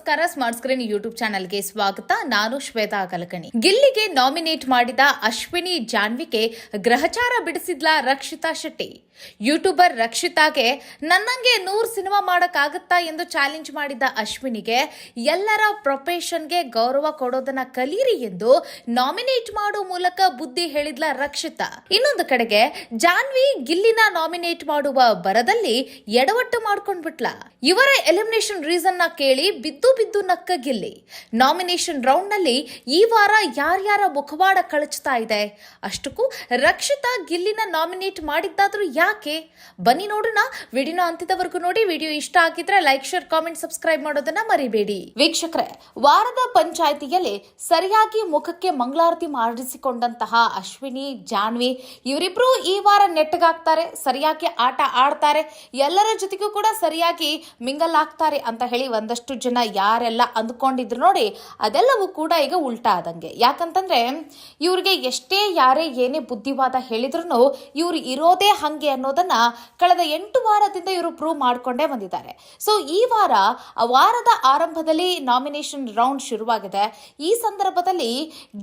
ನಮಸ್ಕಾರ smart screen YouTube ಚಾನೆಲ್ಗೆ ಸ್ವಾಗತ. ನಾನು ಶ್ವೇತಾ ಕಲಕಣಿ. ಗಿಲ್ಲಿಗೆ ನಾಮಿನೇಟ್ ಮಾಡಿದ ಅಶ್ವಿನಿ ಜಾನ್ವಿಗೆ ಗ್ರಹಚಾರ ಬಿಡಿಸಿದ್ಲ ರಕ್ಷಿತಾ ಶೆಟ್ಟಿ. ಯೂಟ್ಯೂಬರ್ ರಕ್ಷಿತಾಗೆ ನನ್ನಂಗೆ ನೂರ್ ಸಿನಿಮಾ ಮಾಡಕ್ಕಾಗತ್ತಾ ಎಂದು ಚಾಲೆಂಜ್ ಮಾಡಿದ್ದ ಅಶ್ವಿನಿಗೆ ಎಲ್ಲರ ಪ್ರೊಫೆಷನ್ಗೆ ಗೌರವ ಕೊಡೋದನ್ನ ಕಲೀರಿ ಎಂದು ನಾಮಿನೇಟ್ ಮಾಡೋ ಮೂಲಕ ಬುದ್ಧಿ ಹೇಳಿದ್ಲ ರಕ್ಷಿತಾ. ಇನ್ನೊಂದು ಕಡೆಗೆ ಜಾನ್ವಿ ಗಿಲ್ಲಿನ ನಾಮಿನೇಟ್ ಮಾಡುವ ಬರದಲ್ಲಿ ಎಡವಟ್ಟು ಮಾಡ್ಕೊಂಡ್ಬಿಟ್ಲ. ಇವರ ಎಲಿಮಿನೇಷನ್ ರೀಸನ್ನ ಕೇಳಿ ಬಿದ್ದು ಬಿದ್ದು ನಕ್ಕ ಗೆಲ್ಲಿ ನಾಮಿನೇಷನ್ ರೌಂಡ್ನಲ್ಲಿ ಈ ವಾರ ಯಾರ್ಯಾರ ಮುಖವಾಡ ಕಳಚ್ತಾ ಇದೆ? ಅಷ್ಟಕ್ಕೂ ರಕ್ಷಿತಾ ಗಿಲ್ಲಿನ ನಾಮಿನೇಟ್ ಮಾಡಿದ್ದಾದ್ರೂ ಯಾಕೆ? ಬನ್ನಿ ನೋಡೋಣ. ವಿಡಿಯೋ ಅಂತ್ಯದವರೆಗೂ ನೋಡಿ. ವಿಡಿಯೋ ಇಷ್ಟ ಆಗಿದ್ರೆ ಲೈಕ್ ಶೇರ್ ಕಾಮೆಂಟ್ ಸಬ್ಸ್ಕ್ರೈಬ್ ಮಾಡೋದನ್ನ ಮರಿಬೇಡಿ. ವೀಕ್ಷಕರೇ, ವಾರದ ಪಂಚಾಯಿತಿಯಲ್ಲಿ ಸರಿಯಾಗಿ ಮುಖಕ್ಕೆ ಮಂಗಳಾರತಿ ಮಾಡಿಸಿಕೊಂಡಂತಹ ಅಶ್ವಿನಿ, ಜಾನ್ವಿ ಇವರಿಬ್ರು ಈ ವಾರ ನೆಟ್ಟಗಾಗ್ತಾರೆ, ಸರಿಯಾಗಿ ಆಟ ಆಡ್ತಾರೆ, ಎಲ್ಲರ ಜೊತೆಗೂ ಕೂಡ ಸರಿಯಾಗಿ ಮಿಂಗಲ್ ಆಗ್ತಾರೆ ಅಂತ ಹೇಳಿ ಒಂದಷ್ಟು ಜನ ಯಾರೆಲ್ಲ ಅಂದ್ಕೊಂಡಿದ್ರು ನೋಡಿ ಅದೆಲ್ಲವೂ ಕೂಡ ಈಗ ಉಲ್ಟಾ ಆದಂಗೆ. ಯಾಕಂತಂದ್ರೆ ಇವ್ರಿಗೆ ಎಷ್ಟೇ ಯಾರೇ ಏನೇ ಬುದ್ಧಿವಾದ ಹೇಳಿದ್ರು ಇವ್ರು ಇರೋದೇ ಹಂಗೆ ಅನ್ನೋದನ್ನ ಕಳೆದ ಎಂಟು ವಾರದಿಂದ ಇವರು ಪ್ರೂವ್ ಮಾಡ್ಕೊಂಡೇ ಬಂದಿದ್ದಾರೆ. ಸೊ ಈ ವಾರ ವಾರದ ಆರಂಭದಲ್ಲಿ ನಾಮಿನೇಷನ್ ರೌಂಡ್ ಶುರುವಾಗಿದೆ. ಈ ಸಂದರ್ಭದಲ್ಲಿ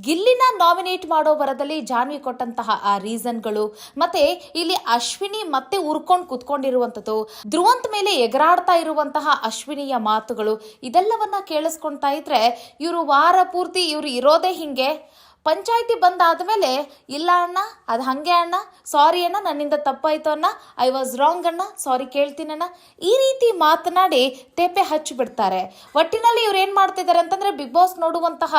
ಗಿಲ್ಲಿನ ನಾಮಿನೇಟ್ ಮಾಡೋ ಬರದಲ್ಲಿ ಜಾನ್ವಿ ಕೊಟ್ಟಂತಹ ಆ ರೀಸನ್ಗಳು ಮತ್ತೆ ಇಲ್ಲಿ ಅಶ್ವಿನಿ ಮತ್ತೆ ಉರ್ಕೊಂಡು ಕುತ್ಕೊಂಡಿರುವಂಥದ್ದು, ಧ್ರುವಂತ ಮೇಲೆ ಎಗರಾಡ್ತಾ ಇರುವಂತಹ ಅಶ್ವಿನಿಯ ಮಾತುಗಳು ಇದೆಲ್ಲವನ್ನ ಕೇಳಿಸ್ಕೊಂತಾ ಇದ್ರೆ ಇವರು ವಾರ ಪೂರ್ತಿ ಇವರು ಇರೋದೇ ಹಿಂಗೆ. ಪಂಚಾಯತಿ ಬಂದಾದ್ಮೇಲೆ ಇಲ್ಲ ಅಣ್ಣ, ಅದು ಹಾಗೆ ಅಣ್ಣ ಸಾರಿ ಅಣ್ಣ, ನನ್ನಿಂದ ತಪ್ಪಾಯ್ತು ಅಣ್ಣ ಐ ವಾಸ್ ರಾಂಗ್ ಅಣ್ಣ ಸಾರಿ ಕೇಳ್ತೀನಣ್ಣ ಈ ರೀತಿ ಮಾತನಾಡಿ ತೇಪೆ ಹಚ್ಚಿಬಿಡ್ತಾರೆ ಒಟ್ಟಿನಲ್ಲಿ ಇವ್ರು ಏನು ಮಾಡ್ತಿದ್ದಾರೆ ಅಂತಂದ್ರೆ ಬಿಗ್ ಬಾಸ್ ನೋಡುವಂತಹ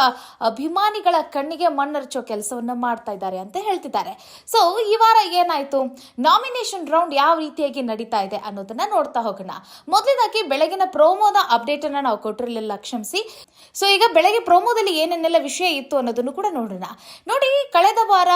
ಅಭಿಮಾನಿಗಳ ಕಣ್ಣಿಗೆ ಮಣ್ಣರಚೋ ಕೆಲಸವನ್ನ ಮಾಡ್ತಾ ಇದ್ದಾರೆ ಅಂತ ಹೇಳ್ತಿದ್ದಾರೆ. ಸೊ ಈ ವಾರ ಏನಾಯ್ತು? ನಾಮಿನೇಷನ್ ರೌಂಡ್ ಯಾವ ರೀತಿಯಾಗಿ ನಡೀತಾ ಇದೆ ಅನ್ನೋದನ್ನ ನೋಡ್ತಾ ಹೋಗೋಣ. ಮೊದಲನೇದಾಗಿ ಬೆಳಗಿನ ಪ್ರೋಮೋದ ಅಪ್ಡೇಟ್ ಅನ್ನ ನಾವು ಕೊಟ್ಟಿರಲಿಲ್ಲ, ಕ್ಷಮಿಸಿ. ಸೊ ಈಗ ಬೆಳಗ್ಗೆ ಪ್ರೋಮೋದಲ್ಲಿ ಏನೇನೆಲ್ಲ ವಿಷಯ ಇತ್ತು ಅನ್ನೋದನ್ನು ಕೂಡ ನೋಡೋಣ. ನೋಡಿ, ಕಳೆದ ವಾರ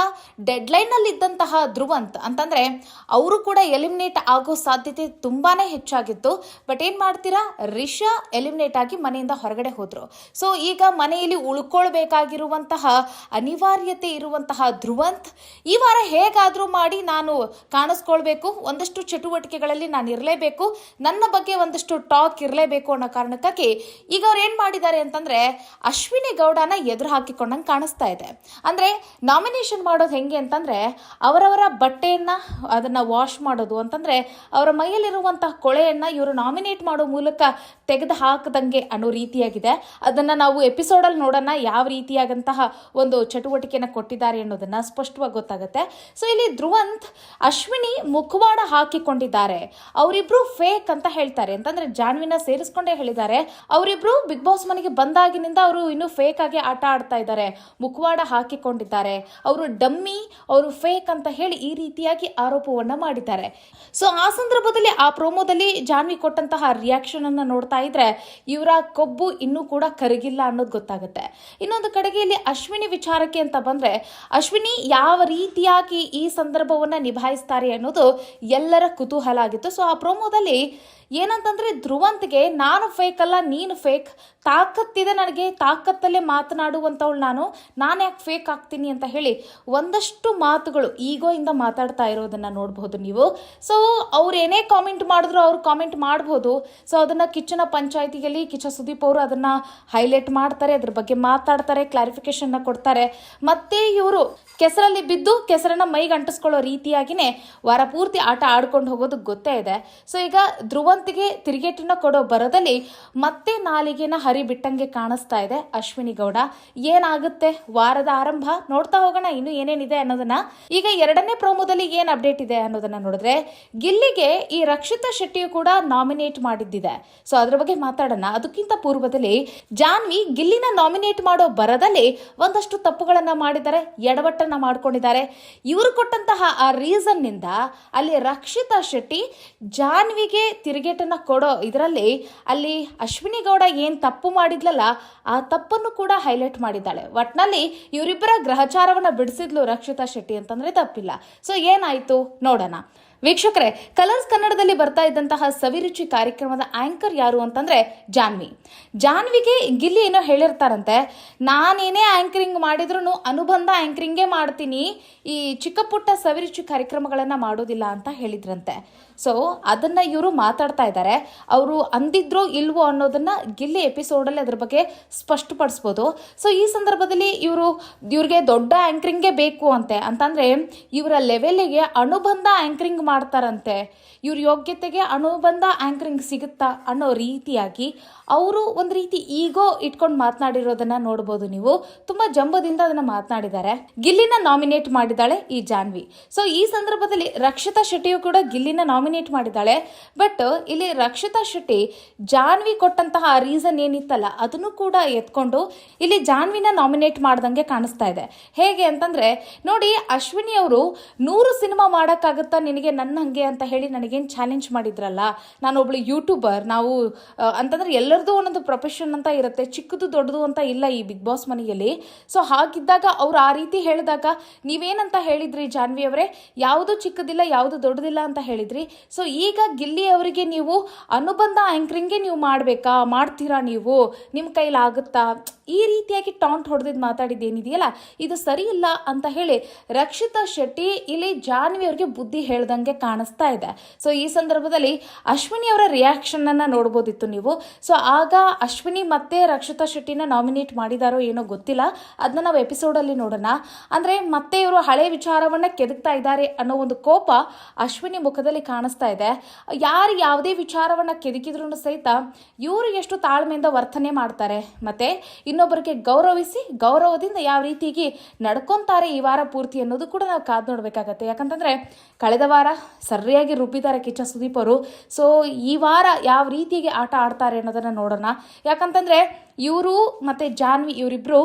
ಡೆಡ್ಲೈನ್ ಅಲ್ಲಿ ಇದ್ದಂತಹ ಧ್ರುವಂತ್ ಅಂತಂದ್ರೆ ಅವರು ಕೂಡ ಎಲಿಮಿನೇಟ್ ಆಗೋ ಸಾಧ್ಯತೆ ತುಂಬಾನೇ ಹೆಚ್ಚಾಗಿತ್ತು. ಬಟ್ ಏನು ಮಾಡ್ತೀರಾ? ರಿಷಾ ಎಲಿಮಿನೇಟ್ ಆಗಿ ಮನೆಯಿಂದ ಹೊರಗಡೆ ಹೋದರು. ಸೊ, ಈಗ ಮನೆಯಲ್ಲಿ ಉಳ್ಕೊಳ್ಬೇಕಾಗಿರುವಂತಹ ಅನಿವಾರ್ಯತೆ ಇರುವಂತಹ ಧ್ರುವಂತ್ ಈ ವಾರ ಹೇಗಾದರೂ ಮಾಡಿ ನಾನು ಕಾಣಿಸ್ಕೊಳ್ಬೇಕು. ಒಂದಷ್ಟು ಚಟುವಟಿಕೆಗಳಲ್ಲಿ ನಾನು ಇರಲೇಬೇಕು. ನನ್ನ ಬಗ್ಗೆ ಒಂದಷ್ಟು ಟಾಕ್ ಇರಲೇಬೇಕು ಅನ್ನೋ ಕಾರಣಕ್ಕಾಗಿ ಈಗ ಅವ್ರು ಏನು ಮಾಡಿದ್ದಾರೆ ಅಂತಂದ್ರೆ ಅಶ್ವಿನಿ ಗೌಡನ ಎದುರು ಹಾಕಿಕೊಂಡಂಗೆ ಕಾಣಿಸ್ತಾ ಇದೆ. ಅಂದ್ರೆ ನಾಮಿನೇಷನ್ ಮಾಡೋದು ಹೆಂಗೆ ಅಂತಂದರೆ ಅವರವರ ಬಟ್ಟೆಯನ್ನು ಅದನ್ನು ವಾಶ್ ಮಾಡೋದು ಅಂತಂದರೆ ಅವರ ಮೈಯಲ್ಲಿರುವಂತಹ ಕೊಳೆಯನ್ನು ಇವರು ನಾಮಿನೇಟ್ ಮಾಡೋ ಮೂಲಕ ತೆಗೆದು ಹಾಕದಂಗೆ ಅನ್ನೋ ರೀತಿಯಾಗಿದೆ. ಅದನ್ನು ನಾವು ಎಪಿಸೋಡಲ್ಲಿ ನೋಡೋಣ ಯಾವ ರೀತಿಯಾದಂತಹ ಒಂದು ಚಟುವಟಿಕೆಯನ್ನು ಕೊಟ್ಟಿದ್ದಾರೆ ಅನ್ನೋದನ್ನ ಸ್ಪಷ್ಟವಾಗಿ ಗೊತ್ತಾಗುತ್ತೆ. ಸೊ ಇಲ್ಲಿ ಧ್ರುವಂತ್ ಅಶ್ವಿನಿ ಮುಖವಾಡ ಹಾಕಿಕೊಂಡಿದ್ದಾರೆ. ಅವರಿಬ್ರು ಫೇಕ್ ಅಂತ ಹೇಳ್ತಾರೆ. ಅಂತಂದ್ರೆ ಜಾನ್ವಿನ ಸೇರಿಸ್ಕೊಂಡೇ ಹೇಳಿದ್ದಾರೆ. ಅವರಿಬ್ರು ಬಿಗ್ ಬಾಸ್ ಮನೆಗೆ ಬಂದಾಗಿನಿಂದ ಅವರು ಇನ್ನು ಫೇಕ್ ಆಗಿ ಆಟ ಆಡ್ತಾ ಇದ್ದಾರೆ. ಮುಖವಾಡ ಹಾಕಿಕೊಂಡಿದ್ದಾರೆ. ಅವರು ಡಮ್ಮಿ, ಅವರು ಫೇಕ್ ಅಂತ ಹೇಳಿ ಈ ರೀತಿಯಾಗಿ ಆರೋಪವನ್ನ ಮಾಡಿದ್ದಾರೆ. ಸೊ ಆ ಸಂದರ್ಭದಲ್ಲಿ, ಆ ಪ್ರೋಮೋದಲ್ಲಿ ಜಾನ್ವಿ ಕೊಟ್ಟಂತಹ ರಿಯಾಕ್ಷನ್ ಅನ್ನ ನೋಡ್ತಾ ಇದ್ರೆ ಇವರ ಕೊಬ್ಬು ಇನ್ನೂ ಕೂಡ ಕರಗಿಲ್ಲ ಅನ್ನೋದು ಗೊತ್ತಾಗುತ್ತೆ. ಇನ್ನೊಂದು ಕಡೆಗೆ ಇಲ್ಲಿ ಅಶ್ವಿನಿ ವಿಚಾರಕ್ಕೆ ಅಂತ ಬಂದ್ರೆ, ಅಶ್ವಿನಿ ಯಾವ ರೀತಿಯಾಗಿ ಈ ಸಂದರ್ಭವನ್ನ ನಿಭಾಯಿಸ್ತಾರೆ ಅನ್ನೋದು ಎಲ್ಲರ ಕುತೂಹಲ ಆಗಿತ್ತು. ಸೊ ಆ ಪ್ರೋಮೋದಲ್ಲಿ ಏನಂತಂದ್ರೆ ಧ್ರುವಂತ್ಗೆ ನಾನು ಫೇಕ್ ಅಲ್ಲ, ನೀನು ಫೇಕ್ ತಾಕತ್ತಿದೆ ನನಗೆ, ತಾಕತ್ತಲ್ಲೇ ಮಾತನಾಡುವಂಥವಳು ನಾನು. ನಾನು ಯಾಕೆ ಫೇಕ್ ಆಗ್ತೀನಿ ಅಂತ ಹೇಳಿ ಒಂದಷ್ಟು ಮಾತುಗಳು ಈಗೋಯಿಂದ ಮಾತಾಡ್ತಾ ಇರೋದನ್ನ ನೋಡಬಹುದು ನೀವು. ಸೊ ಅವ್ರು ಏನೇ ಕಾಮೆಂಟ್ ಮಾಡಿದ್ರು ಅವ್ರು ಕಾಮೆಂಟ್ ಮಾಡ್ಬೋದು. ಸೊ ಅದನ್ನ ಕಿಚ್ಚನ ಪಂಚಾಯತಿಯಲ್ಲಿ ಕಿಚ್ಚ ಸುದೀಪ್ ಅವರು ಅದನ್ನ ಹೈಲೈಟ್ ಮಾಡ್ತಾರೆ, ಅದ್ರ ಬಗ್ಗೆ ಮಾತಾಡ್ತಾರೆ ಕ್ಲಾರಿಫಿಕೇಶನ್ ಕೊಡ್ತಾರೆ. ಮತ್ತೆ ಇವರು ಕೆಸರಲ್ಲಿ ಬಿದ್ದು ಕೆಸರನ್ನ ಮೈಗೆ ಅಂಟಿಸ್ಕೊಳ್ಳೋ ರೀತಿಯಾಗಿನೇ ವಾರ ಪೂರ್ತಿ ಆಟ ಆಡ್ಕೊಂಡು ಹೋಗೋದು ಗೊತ್ತೇ ಇದೆ. ಸೊ ಈಗ ಧ್ರುವಂತಿಗೆ ತಿರುಗೇಟನ್ನ ಕೊಡೋ ಬರದಲ್ಲಿ ಮತ್ತೆ ನಾಲಿಗೆನ ಹರಿ ಬಿಟ್ಟಂಗೆ ಕಾಣಿಸ್ತಾ ಇದೆ ಅಶ್ವಿನಿ ಗೌಡ ಏನಾಗುತ್ತೆ? ವಾರದ ಆರಂಭ. ನೋಡ್ತಾ ಹೋಗೋಣ ಇನ್ನು ಏನೇನಿದೆ ಅನ್ನೋದನ್ನ. ಈಗ ಎರಡನೇ ಪ್ರೋಮೋದಲ್ಲಿ ಏನ್ ಅಪ್ಡೇಟ್ ಇದೆ ಅನ್ನೋದನ್ನ ನೋಡಿದ್ರೆ, ಗಿಲ್ಲಿಗೆ ಈ ರಕ್ಷಿತಾ ಶೆಟ್ಟಿಯು ಕೂಡ ನಾಮಿನೇಟ್ ಮಾಡಿದ್ದಿದೆ. ಸೊ ಅದ್ರ ಬಗ್ಗೆ ಮಾತಾಡೋಣ. ಅದಕ್ಕಿಂತ ಪೂರ್ವದಲ್ಲಿ ಜಾನ್ವಿ ಗಿಲ್ಲಿನ ನಾಮಿನೇಟ್ ಮಾಡೋ ಬರದಲ್ಲಿ ಒಂದಷ್ಟು ತಪ್ಪುಗಳನ್ನ ಮಾಡಿದ್ದಾರೆ, ಎಡವಟ್ಟನ್ನ ಮಾಡ್ಕೊಂಡಿದ್ದಾರೆ. ಇವರು ಕೊಟ್ಟಂತಹ ಆ ರೀಸನ್ನಿಂದ ಅಲ್ಲಿ ರಕ್ಷಿತಾ ಶೆಟ್ಟಿ ಜಾನ್ವಿಗೆ ತಿರುಗೇಟನ್ನ ಕೊಡೋ ಇದರಲ್ಲಿ ಅಲ್ಲಿ ಅಶ್ವಿನಿ ಗೌಡ ಏನು ತಪ್ಪು ಮಾಡಿದ್ಲಲ್ಲ, ಆ ತಪ್ಪನ್ನು ಕೂಡ ಹೈಲೈಟ್ ಮಾಡಿದ್ದಾಳೆ. ಒಟ್ನಲ್ಲಿ ಇವರಿಬ್ಬರ ಗ್ರಹಚಾರವನ್ನು ಬಿಡಿಸಿದ್ಲು ರಕ್ಷಿತಾ ಶೆಟ್ಟಿ ಅಂತಂದರೆ ತಪ್ಪಿಲ್ಲ. ಸೊ ಏನಾಯಿತು? ನೋಡೋಣ. ವೀಕ್ಷಕರೇ, ಕಲರ್ಸ್ ಕನ್ನಡದಲ್ಲಿ ಬರ್ತಾ ಇದ್ದಂತಹ ಸವಿರುಚಿ ಕಾರ್ಯಕ್ರಮದ ಆಂಕರ್ ಯಾರು ಅಂತಂದ್ರೆ ಜಾನ್ವಿ. ಜಾನ್ವಿಗೆ ಗಿಲ್ಲಿ ಏನೋ ಹೇಳಿರ್ತಾರಂತೆ, ನಾನೇನೇ ಆಂಕರಿಂಗ್ ಮಾಡಿದ್ರು ಅನುಬಂಧ ಆಂಕರಿಂಗೇ ಮಾಡ್ತೀನಿ, ಈ ಚಿಕ್ಕ ಪುಟ್ಟ ಸವಿರುಚಿ ಕಾರ್ಯಕ್ರಮಗಳನ್ನು ಮಾಡೋದಿಲ್ಲ ಅಂತ ಹೇಳಿದ್ರಂತೆ. ಸೊ ಅದನ್ನ ಇವರು ಮಾತಾಡ್ತಾ ಇದ್ದಾರೆ ಅವರು ಅಂದಿದ್ರೋ ಇಲ್ವೋ ಅನ್ನೋದನ್ನ ಗಿಲ್ಲಿ ಎಪಿಸೋಡಲ್ಲಿ ಅದ್ರ ಬಗ್ಗೆ ಸ್ಪಷ್ಟಪಡಿಸ್ಬೋದು. ಸೊ ಈ ಸಂದರ್ಭದಲ್ಲಿ ಇವರು ಇವ್ರಿಗೆ ದೊಡ್ಡ ಆಂಕರಿಂಗೇ ಬೇಕು ಅಂತೆ. ಅಂತಂದ್ರೆ, ಇವರ ಲೆವೆಲ್ಗೆ ಅನುಬಂಧ ಆಂಕರಿಂಗ್ ಮಾಡ್ತಾರಂತೆ. ಇವ್ರ ಯೋಗ್ಯತೆಗೆ ಅನುಬಂಧ ಆಂಕರಿಂಗ್ ಸಿಗುತ್ತಾ ಅನ್ನೋ ರೀತಿಯಾಗಿ ಅವರು ಒಂದು ರೀತಿ ಈಗೋ ಇಟ್ಕೊಂಡು ಮಾತನಾಡಿರೋದನ್ನ ನೋಡ್ಬೋದು ನೀವು. ತುಂಬಾ ಜಂಬದಿಂದ ಅದನ್ನ ಮಾತನಾಡಿದ್ದಾರೆ ಗಿಲ್ಲಿನ ನಾಮಿನೇಟ್ ಮಾಡಿದ್ದಾಳೆ ಈ ಜಾನ್ವಿ. ಸೊ ಈ ಸಂದರ್ಭದಲ್ಲಿ ರಕ್ಷಿತಾ ಶೆಟ್ಟಿಯು ಕೂಡ ಗಿಲ್ಲಿನ ನಾಮಿನೇಟ್ ಮಾಡಿದ್ದಾಳೆ. ಬಟ್ ಇಲ್ಲಿ ರಕ್ಷಿತಾ ಶೆಟ್ಟಿ ಜಾನ್ವಿ ಕೊಟ್ಟಂತಹ ರೀಸನ್ ಏನಿತ್ತಲ್ಲ, ಅದನ್ನು ಕೂಡ ಎತ್ಕೊಂಡು ಇಲ್ಲಿ ಜಾನ್ವಿನ ನಾಮಿನೇಟ್ ಮಾಡ್ದಂಗೆ ಕಾಣಿಸ್ತಾ ಇದೆ. ಹೇಗೆ ಅಂತಂದ್ರೆ, ನೋಡಿ ಅಶ್ವಿನಿ ಅವರು ನೂರು ಸಿನಿಮಾ ಮಾಡೋಕ್ಕಾಗುತ್ತಾ ನಿನಗೆ ನನ್ನ ಹಂಗೆ ಅಂತ ಹೇಳಿ ನನಗೇನು ಚಾಲೆಂಜ್ ಮಾಡಿದ್ರಲ್ಲ? ನಾನೊಬ್ಳು ಯೂಟ್ಯೂಬರ್ ನಾವು ಅಂತಂದ್ರೆ ಎಲ್ಲರದ್ದು ಒಂದೊಂದು ಪ್ರೊಫೆಷನ್ ಅಂತ ಇರುತ್ತೆ, ಚಿಕ್ಕದು ದೊಡ್ಡದು ಅಂತ ಇಲ್ಲ ಈ ಬಿಗ್ ಬಾಸ್ ಮನೆಯಲ್ಲಿ. ಸೊ ಹಾಗಿದ್ದಾಗ ಅವ್ರು ಆ ರೀತಿ ಹೇಳಿದಾಗ ನೀವೇನಂತ ಹೇಳಿದ್ರಿ ಜಾನ್ವಿ ಅವರೇ? ಯಾವುದು ಚಿಕ್ಕದಿಲ್ಲ, ಯಾವುದು ದೊಡ್ಡದಿಲ್ಲ ಅಂತ ಹೇಳಿದ್ರಿ? ಸೊ ಈಗ ಗಿಲ್ಲಿ ಅವರಿಗೆ ನೀವು ಅನುಬಂಧ ಆಂಕರಿಂಗ್ಗೆ ನೀವು ಮಾಡಬೇಕಾ? ಮಾಡ್ತೀರಾ ನೀವು? ನಿಮ್ಮ ಕೈಲಾಗುತ್ತಾ? ಈ ರೀತಿಯಾಗಿ ಟಾಂಟ್ ಹೊಡೆದಿದ್ದು ಮಾತಾಡಿದ್ದೇನಿದೆಯಲ್ಲ? ಇದು ಸರಿ ಇಲ್ಲ ಅಂತ ಹೇಳಿ ರಕ್ಷಿತಾ ಶೆಟ್ಟಿ ಇಲ್ಲಿ ಜಾನ್ವಿ ಅವರಿಗೆ ಬುದ್ಧಿ ಹೇಳ್ದಂಗೆ ಕಾಣಿಸ್ತಾ ಇದೆ. ಸೊ ಈ ಸಂದರ್ಭದಲ್ಲಿ ಅಶ್ವಿನಿ ಅವರ ರಿಯಾಕ್ಷನ್ ಅನ್ನ ನೋಡ್ಬೋದಿತ್ತು ನೀವು. ಸೊ ಆಗ ಅಶ್ವಿನಿ ಮತ್ತೆ ರಕ್ಷಿತಾ ಶೆಟ್ಟಿನ ನಾಮಿನೇಟ್ ಮಾಡಿದಾರೋ ಏನೋ ಗೊತ್ತಿಲ್ಲ. ಅದನ್ನ ನಾವು ಎಪಿಸೋಡಲ್ಲಿ ನೋಡೋಣ. ಅಂದ್ರೆ ಮತ್ತೆ ಇವರು ಹಳೆ ವಿಚಾರವನ್ನ ಕೆದಕ್ತಾ ಇದ್ದಾರೆ ಅನ್ನೋ ಒಂದು ಕೋಪ ಅಶ್ವಿನಿ ಮುಖದಲ್ಲಿ ಕಾಣಿಸ್ತಾ ಇದೆ. ಯಾರು ಯಾವುದೇ ವಿಚಾರವನ್ನು ಕೆದಕಿದ್ರು ಸಹಿತ ಇವರು ಎಷ್ಟು ತಾಳ್ಮೆಯಿಂದ ವರ್ತನೆ ಮಾಡ್ತಾರೆ. ಮತ್ತೆ ಇನ್ನೊಬ್ಬರಿಗೆ ಗೌರವಿಸಿ, ಗೌರವದಿಂದ ಯಾವ ರೀತಿಯಾಗಿ ನಡ್ಕೊತಾರೆ ಈ ವಾರ ಪೂರ್ತಿ ಅನ್ನೋದು ಕೂಡ ನಾವು ಕಾದು ನೋಡಬೇಕಾಗತ್ತೆ. ಯಾಕಂತಂದ್ರೆ ಕಳೆದ ವಾರ ಸರಿಯಾಗಿ ರುಬ್ಬಿದ್ದಾರೆ ಕಿಚ್ಚ ಸುದೀಪ್ ಅವರು. ಸೊ ಈ ವಾರ ಯಾವ ರೀತಿಯಾಗಿ ಆಟ ಆಡ್ತಾರೆ ಅನ್ನೋದನ್ನ ನೋಡೋಣ. ಯಾಕಂತಂದ್ರೆ ಇವರು ಮತ್ತು ಜಾನ್ವಿ ಇವರಿಬ್ಬರು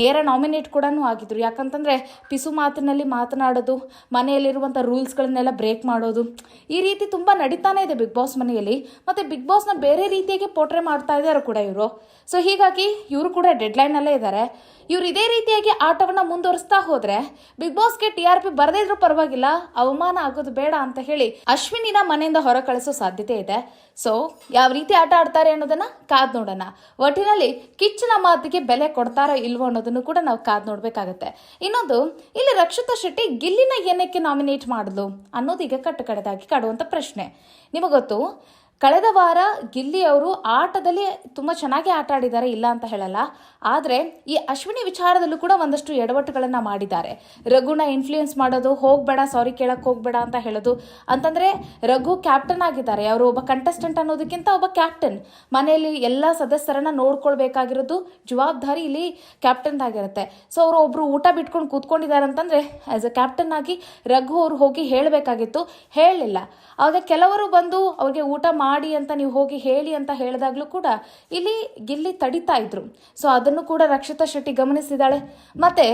ನೇರ ನಾಮಿನೇಟ್ ಕೂಡ ಆಗಿದ್ರು. ಯಾಕಂತಂದರೆ ಪಿಸು ಮಾತಿನಲ್ಲಿ ಮಾತನಾಡೋದು ಮನೆಯಲ್ಲಿರುವಂಥ ರೂಲ್ಸ್ಗಳನ್ನೆಲ್ಲ ಬ್ರೇಕ್ ಮಾಡೋದು, ಈ ರೀತಿ ತುಂಬ ನಡೀತಾನೆ ಇದೆ ಬಿಗ್ ಬಾಸ್ ಮನೆಯಲ್ಲಿ. ಮತ್ತು ಬಿಗ್ ಬಾಸ್ನ ಬೇರೆ ರೀತಿಯಾಗಿ ಪೋಟ್ರೆ ಮಾಡ್ತಾ ಇದ್ದಾರೆ ಕೂಡ ಇವರು. ಸೊ ಹೀಗಾಗಿ ಇವರು ಕೂಡ ಡೆಡ್ಲೈನಲ್ಲೇ ಇದ್ದಾರೆ. ಇವರು ಇದೇ ರೀತಿಯಾಗಿ ಆಟವನ್ನು ಮುಂದುವರಿಸ್ತಾ ಹೋದರೆ ಬಿಗ್ ಬಾಸ್ಗೆ ಟಿ ಆರ್ ಪಿ ಬರದೇ ಇದ್ರೂ ಪರವಾಗಿಲ್ಲ, ಅವಮಾನ ಆಗೋದು ಬೇಡ ಅಂತ ಹೇಳಿ ಅಶ್ವಿನಿನ ಮನೆಯಿಂದ ಹೊರ ಕಳಿಸೋ ಸಾಧ್ಯತೆ ಇದೆ. ಸೊ ಯಾವ ರೀತಿ ಆಟ ಆಡ್ತಾರೆ ಅನ್ನೋದನ್ನ ಕಾದು ನೋಡೋಣ. ಒಟ್ಟಿನಲ್ಲಿ ಕಿಚ್ಚಿನ ಮಾತಿಗೆ ಬೆಲೆ ಕೊಡ್ತಾರೋ ಇಲ್ವೋ ಅನ್ನೋದನ್ನು ಕೂಡ ನಾವು ಕಾದ್ ನೋಡ್ಬೇಕಾಗತ್ತೆ. ಇನ್ನೊಂದು, ಇಲ್ಲಿ ರಕ್ಷಿತಾ ಶೆಟ್ಟಿ ಗಿಲ್ಲಿನ ಏನಕ್ಕೆ ನಾಮಿನೇಟ್ ಮಾಡಿದ್ಲು ಅನ್ನೋದು ಈಗ ಕಟ್ಟುಕಡೆದಾಗಿ ಕಾಡುವಂಥ ಪ್ರಶ್ನೆ. ನಿಮಗೊತ್ತು ಕಳೆದ ವಾರ ಗಿಲ್ಲಿ ಅವರು ಆಟದಲ್ಲಿ ತುಂಬ ಚೆನ್ನಾಗಿ ಆಟ ಆಡಿದ್ದಾರೆ, ಇಲ್ಲ ಅಂತ ಹೇಳಲ್ಲ. ಆದರೆ ಈ ಅಶ್ವಿನಿ ವಿಚಾರದಲ್ಲೂ ಕೂಡ ಒಂದಷ್ಟು ಎಡವಟ್ಟುಗಳನ್ನು ಮಾಡಿದ್ದಾರೆ. ರಘುನ ಇನ್ಫ್ಲೂಯೆನ್ಸ್ ಮಾಡೋದು, ಹೋಗಬೇಡ ಸಾರಿ ಕೇಳಕ್ಕೆ ಹೋಗಬೇಡ ಅಂತ ಹೇಳೋದು. ಅಂತಂದರೆ ರಘು ಕ್ಯಾಪ್ಟನ್ ಆಗಿದ್ದಾರೆ. ಅವರು ಒಬ್ಬ ಕಂಟೆಸ್ಟೆಂಟ್ ಅನ್ನೋದಕ್ಕಿಂತ ಒಬ್ಬ ಕ್ಯಾಪ್ಟನ್ ಮನೆಯಲ್ಲಿ ಎಲ್ಲ ಸದಸ್ಯರನ್ನು ನೋಡ್ಕೊಳ್ಬೇಕಾಗಿರೋದು ಜವಾಬ್ದಾರಿ ಇಲ್ಲಿ ಕ್ಯಾಪ್ಟನ್ದಾಗಿರುತ್ತೆ ಸೊ ಅವರು ಒಬ್ಬರು ಊಟ ಬಿಟ್ಕೊಂಡು ಕೂತ್ಕೊಂಡಿದ್ದಾರೆ ಅಂತಂದರೆ ಆ್ಯಸ್ ಅ ಕ್ಯಾಪ್ಟನ್ ಆಗಿ ರಘು ಅವರು ಹೋಗಿ ಹೇಳಬೇಕಾಗಿತ್ತು. ಹೇಳಲಿಲ್ಲ. ಆಗ ಕೆಲವರು ಬಂದು ಅವ್ರಿಗೆ ಊಟ ಅಂತ ನೀವು ಹೋಗಿ ಹೇಳಿ ಅಂತ ಹೇಳಿದಾಗ್ಲೂ ಕೂಡ ಇಲ್ಲಿ ಗಿಲ್ಲಿ ತಡಿತಾ ಇದ್ರು. ಸೊ ಅದನ್ನು ಕೂಡ ರಕ್ಷಿತಾ ಶೆಟ್ಟಿ ಗಮನಿಸಿದಾಳೆ ಮತ್ತೆ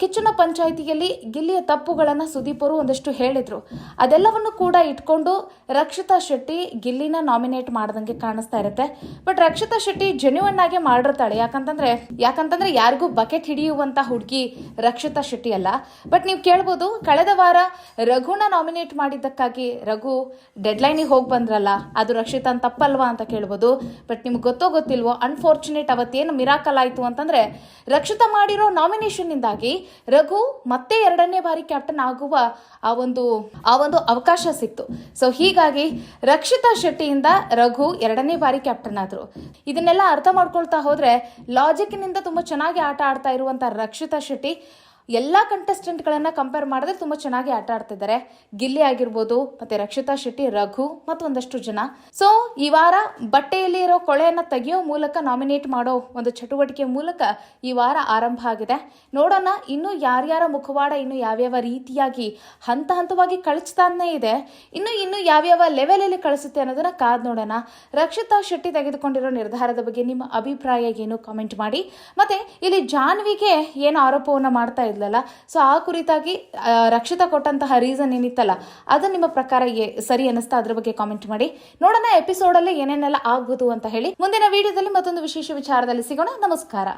ಕಿಚ್ಚನ ಪಂಚಾಯಿತಿಯಲ್ಲಿ ಗಿಲ್ಲಿಯ ತಪ್ಪುಗಳನ್ನು ಸುದೀಪರು ಒಂದಷ್ಟು ಹೇಳಿದ್ರು. ಅದೆಲ್ಲವನ್ನು ಕೂಡ ಇಟ್ಕೊಂಡು ರಕ್ಷಿತಾ ಶೆಟ್ಟಿ ಗಿಲ್ಲಿನ ನಾಮಿನೇಟ್ ಮಾಡ್ದಂಗೆ ಕಾಣಿಸ್ತಾ ಇರುತ್ತೆ. ಬಟ್ ರಕ್ಷಿತಾ ಶೆಟ್ಟಿ ಜೆನ್ಯೂನ್ ಆಗಿ ಮಾಡಿರ್ತಾಳೆ. ಯಾಕಂತಂದ್ರೆ ಯಾಕಂತಂದ್ರೆ ಯಾರಿಗೂ ಬಕೆಟ್ ಹಿಡಿಯುವಂತ ಹುಡುಗಿ ರಕ್ಷಿತಾ ಶೆಟ್ಟಿ ಅಲ್ಲ. ಬಟ್ ನೀವು ಕೇಳ್ಬೋದು, ಕಳೆದ ವಾರ ರಘುನ ನಾಮಿನೇಟ್ ಮಾಡಿದ್ದಕ್ಕಾಗಿ ರಘು ಡೆಡ್ಲೈನಿಗೆ ಹೋಗಿ ಬಂದ್ರಲ್ಲ, ಅದು ರಕ್ಷಿತಾ ತಪ್ಪಲ್ವಾ ಅಂತ ಕೇಳ್ಬೋದು. ಬಟ್ ನಿಮ್ಗೆ ಗೊತ್ತೋ ಗೊತ್ತಿಲ್ವೋ ಅನ್ಫಾರ್ಚುನೇಟ್ ಅವತ್ತೇನು ಮಿರಾಕಲ್ ಆಯಿತು ಅಂತಂದ್ರೆ ರಕ್ಷಿತಾ ಮಾಡಿರೋ ನಾಮಿನೇಷನ್ನಿಂದಾಗಿ ರಘು ಮತ್ತೆ ಎರಡನೇ ಬಾರಿ ಕ್ಯಾಪ್ಟನ್ ಆಗುವ ಆ ಒಂದು ಆ ಒಂದು ಅವಕಾಶ ಸಿಕ್ತು. ಸೊ ಹೀಗಾಗಿ ರಕ್ಷಿತಾ ಶೆಟ್ಟಿಯಿಂದ ರಘು ಎರಡನೇ ಬಾರಿ ಕ್ಯಾಪ್ಟನ್ ಆದರು. ಇದನ್ನೆಲ್ಲ ಅರ್ಥ ಮಾಡ್ಕೊಳ್ತಾ ಹೋದರೆ ಲಾಜಿಕ್ನಿಂದ ತುಂಬ ಚೆನ್ನಾಗಿ ಆಟ ಆಡ್ತಾ ಇರುವಂಥ ರಕ್ಷಿತಾ ಶೆಟ್ಟಿ ಎಲ್ಲ ಕಂಟೆಸ್ಟೆಂಟ್ಗಳನ್ನು ಕಂಪೇರ್ ಮಾಡಿದ್ರೆ ತುಂಬ ಚೆನ್ನಾಗಿ ಆಟ ಆಡ್ತಿದ್ದಾರೆ. ಗಿಲ್ಲಿ ಆಗಿರ್ಬೋದು, ಮತ್ತೆ ರಕ್ಷಿತಾ ಶೆಟ್ಟಿ, ರಘು ಮತ್ತು ಒಂದಷ್ಟು ಜನ. ಸೊ ಈ ವಾರ ಬಟ್ಟೆಯಲ್ಲಿ ಇರೋ ಕೊಳೆಯನ್ನು ತೆಗೆಯೋ ಮೂಲಕ ನಾಮಿನೇಟ್ ಮಾಡೋ ಒಂದು ಚಟುವಟಿಕೆ ಮೂಲಕ ಈ ವಾರ ಆರಂಭ ಆಗಿದೆ. ನೋಡೋಣ, ಇನ್ನು ಯಾರ್ಯಾರ ಮುಖವಾಡ, ಇನ್ನು ಯಾವ್ಯಾವ ರೀತಿಯಾಗಿ ಹಂತ ಹಂತವಾಗಿ ಕಳಿಸ್ತಾನೇ ಇದೆ, ಇನ್ನು ಇನ್ನು ಯಾವ್ಯಾವ ಲೆವೆಲಲ್ಲಿ ಕಳಿಸುತ್ತೆ ಅನ್ನೋದನ್ನ ಕಾದ್ ನೋಡೋಣ. ರಕ್ಷಿತಾ ಶೆಟ್ಟಿ ತೆಗೆದುಕೊಂಡಿರೋ ನಿರ್ಧಾರದ ಬಗ್ಗೆ ನಿಮ್ಮ ಅಭಿಪ್ರಾಯ ಏನು? ಕಾಮೆಂಟ್ ಮಾಡಿ. ಮತ್ತೆ, ಇಲ್ಲಿ ಜಾನ್ವಿಗೆ ಏನು ಆರೋಪವನ್ನು ಮಾಡ್ತಾ ಇದ್ಲಲ್ಲ ಸೊ ಆ ಕುರಿತಾಗಿ ರಕ್ಷಿತ ಕೊಟ್ಟಂತಹ ರೀಸನ್ ಏನಿತ್ತಲ್ಲ ಅದು ನಿಮ್ಮ ಪ್ರಕಾರ ಸರಿ ಅನಿಸ್ತಾ ಅದ್ರ ಬಗ್ಗೆ ಕಾಮೆಂಟ್ ಮಾಡಿ. ನೋಡೋಣ ಎಪಿಸೋಡಲ್ಲಿ ಏನೇನೆಲ್ಲ ಆಗ್ಬೋದು ಅಂತ ಹೇಳಿ. ಮುಂದಿನ ವಿಡಿಯೋದಲ್ಲಿ ಮತ್ತೊಂದು ವಿಶೇಷ ವಿಚಾರದಲ್ಲಿ ಸಿಗೋಣ. ನಮಸ್ಕಾರ.